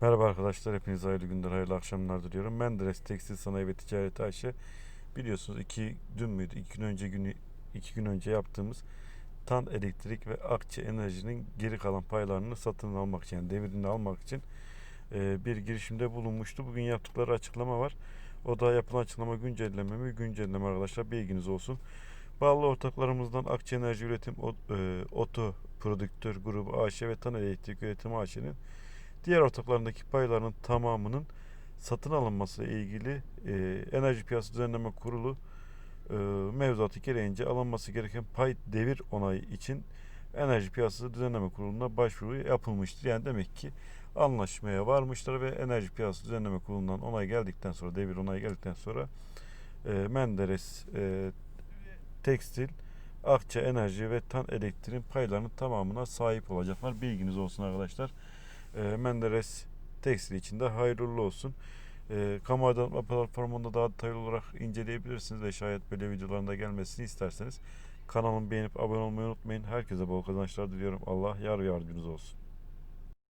Merhaba arkadaşlar, hepinize hayırlı günler, hayırlı akşamlar diliyorum. Menderes Tekstil Sanayi ve Ticaret AŞ biliyorsunuz iki dün müydü, iki gün önce günü iki gün önce yaptığımız Tan Elektrik ve Akçe Enerji'nin geri kalan paylarını satın almak için, yani devrini almak için e, bir girişimde bulunmuştu. Bugün yaptıkları açıklama var. O da yapılan açıklama güncelleme mi? Güncelleme arkadaşlar, bilginiz olsun. Bağlı ortaklarımızdan Akçe Enerji Üretim e, Oto Prodüktör Grubu AŞ ve Tan Elektrik Üretim AŞ'nin diğer ortaklarındaki paylarının tamamının satın alınması ile ilgili e, Enerji Piyasası Düzenleme Kurulu e, mevzuatı gereğince alınması gereken pay devir onayı için Enerji Piyasası Düzenleme Kurulu'na başvuru yapılmıştır. Yani demek ki anlaşmaya varmışlar ve Enerji Piyasası Düzenleme Kurulu'ndan onay geldikten sonra devir onay geldikten sonra e, Menderes e, Tekstil Akça Enerji ve Tan Elektrik'in paylarının tamamına sahip olacaklar. Bilginiz olsun arkadaşlar. E, Menderes Tekstil için de hayırlı olsun. E, kamu aydınlatma platformunda daha detaylı olarak inceleyebilirsiniz ve şayet böyle videoların da gelmesini isterseniz kanalımı beğenip abone olmayı unutmayın. Herkese bol kazançlar diliyorum. Allah yar yardımcınız olsun.